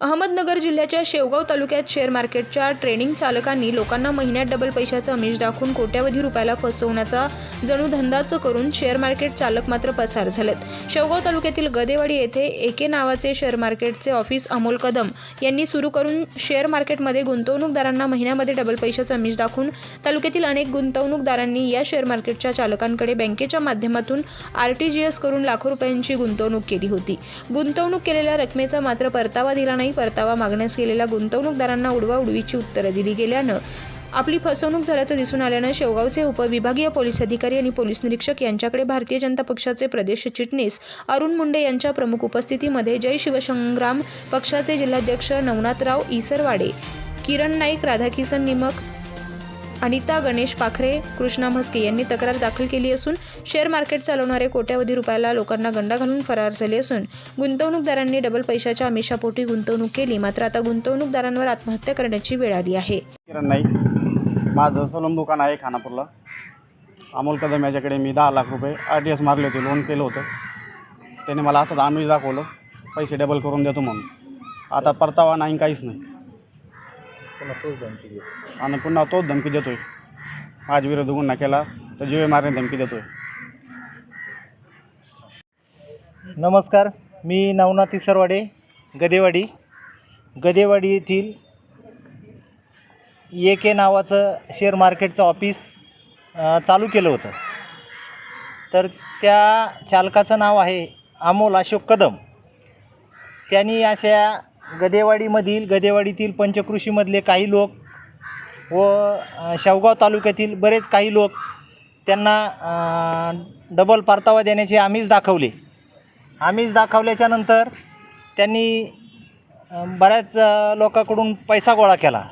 अहमदनगर जिल्ह्याच्या शेवगाव तालुक्यात शेअर मार्केटच्या ट्रेनिंग चालकांनी लोकांना महिन्यात डबल पैशाचं अमिष दाखवून कोट्यावधी रुपयाला फसवण्याचा जणू धंदाच करून शेअर मार्केट चालक मात्र पसार झालेत. शेवगाव तालुक्यातील गदेवाडी येथे एके नावाचे शेअर मार्केटचे ऑफिस अमोल कदम यांनी सुरू करून शेअर मार्केटमध्ये गुंतवणूकदारांना महिन्यामध्ये डबल पैशाचं अमिष दाखवून तालुक्यातील अनेक गुंतवणूकदारांनी या शेअर मार्केटच्या चालकांकडे बँकेच्या माध्यमातून आर टी जी एस करून लाखो रुपयांची गुंतवणूक केली होती. गुंतवणूक केलेल्या रकमेचा मात्र परतावा दिला नाही. परतावा मागण्यास गेलेल्या गुंतवणूकदारांना उडवाउडवीची उत्तरं दिली गेल्यानं आपली फसवणूक झाल्याचं दिसून आल्यानं शेवगावचे उपविभागीय पोलीस अधिकारी आणि पोलीस निरीक्षक यांच्याकडे भारतीय जनता पक्षाचे प्रदेश चिटणीस अरुण मुंडे यांच्या प्रमुख उपस्थितीमध्ये जय शिवसंग्राम पक्षाचे जिल्हाध्यक्ष नवनाथराव इसरवाडे किरण नाईक राधाकिसन निमक अनिता गणेश पाखरे कृष्णा म्हस्के यांनी तक्रार दाखल केली असून शेअर मार्केट चालवणारे कोट्यावधी रुपयाला लोकांना गंडा घालून फरार झाले असून गुंतवणूकदारांनी डबल पैशाच्या आमिषापोटी गुंतवणूक केली. मात्र आता गुंतवणूकदारांवर आत्महत्या करण्याची वेळ आली आहे. किरण नाईक माझं सलून दुकान आहे खानापूरला. अमोल कदम याच्याकडे मी दहा लाख रुपये आर टी एस मारले होते लोन केलं होतं. त्याने मला असं आमिष दाखवलं पैसे डबल करून देतो म्हणून. आता परतावा नाही काहीच नाही. आणि पुन्हा तोच धमकी देतोय. माझ्या विरोध गुन्हा केला तर जीवे मारण्याची धमकी देतोय. नमस्कार मी नवनाथ इसरवाडे गदेवाडी. गदेवाडी येथील ए के नावाचं शेअर मार्केटचं ऑफिस अ, चालू केलं होतं. तर त्या चालकाचं नाव आहे अमोल अशोक कदम. त्यांनी अशा गदेवाडीमधील गदेवाडीतील पंचकृषीमधले काही लोक व शेवगाव तालुक्यातील बरेच काही लोक त्यांना डबल परतावा देण्याचे आम्हीच दाखवले. आम्हीच दाखवल्याच्यानंतर त्यांनी बऱ्याच लोकांकडून पैसा गोळा केला.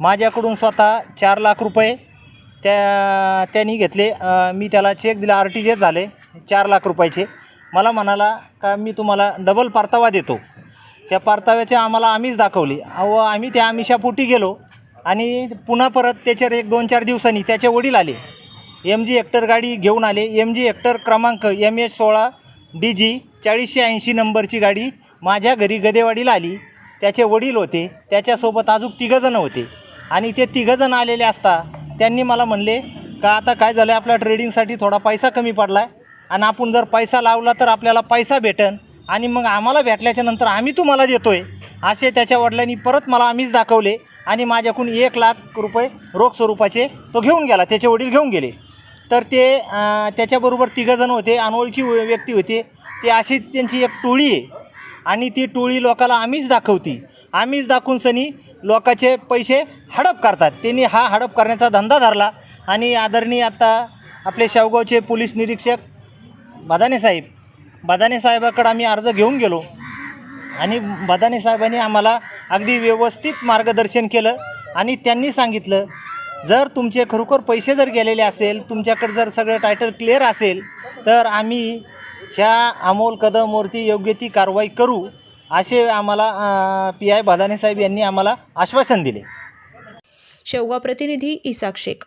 माझ्याकडून स्वतः चार लाख रुपये त्या त्यांनी घेतले. मी त्याला चेक दिला. आर टी जे झाले. चार लाख रुपयाचे. मला म्हणाला का मी तुम्हाला डबल परतावा देतो. त्या परताव्याचे आम्हाला आम्हीच दाखवली. व आम्ही त्या आमिषापोटी गेलो आणि पुन्हा परत त्याच्यावर एक दोन चार दिवसांनी त्याचे वडील आले. एम जी हेक्टर गाडी घेऊन आले. एम जी हेक्टर क्रमांक एम एच सोळा डी जी चाळीसशे ऐंशी नंबरची गाडी माझ्या घरी गदेवाडीला आली. त्याचे वडील होते. त्याच्यासोबत अजून तिघंजणं होते. आणि ते तिघंजण आलेले असता त्यांनी मला म्हणले का आता काय झालं आपल्या ट्रेडिंगसाठी थोडा पैसा कमी पडला आहे आणि आपण जर पैसा लावला तर आपल्याला पैसा भेटन. आणि मग आम्हाला भेटल्याच्या नंतर आम्ही तुम्हाला देतोय. असे त्याच्या वडिलांनी परत मला आम्हीच दाखवले आणि माझ्याकडून एक लाख रुपये रोख स्वरूपाचे तो घेऊन गेला त्याचे वडील घेऊन गेले. तर ते त्याच्याबरोबर तिघंजण होते अनोळखी व्यक्ती होते. ते अशीच त्यांची एक टोळी आहे. आणि ती टोळी लोकाला आम्हीच दाखवती. आम्हीच दाखवून सनी लोकाचे पैसे हडप करतात. त्यांनी हा हडप करण्याचा धंदा धरला. आणि आदरणीय आता आपले शेवगावचे पोलीस निरीक्षक बदाने साहेब बदाने साहेबाकडं आम्ही अर्ज घेऊन गेलो. आणि बदाने साहेबांनी आम्हाला अगदी व्यवस्थित मार्गदर्शन केलं आणि त्यांनी सांगितलं जर तुमचे खरोखर पैसे जर गेलेले असेल तुमच्याकडे जर सगळं टायटल क्लिअर असेल तर आम्ही ह्या अमोल कदमवरती योग्य ती कारवाई करू असे आम्हाला पी आय बदाने साहेब यांनी आम्हाला आश्वासन दिले. शेवगा प्रतिनिधी इसाक शेख.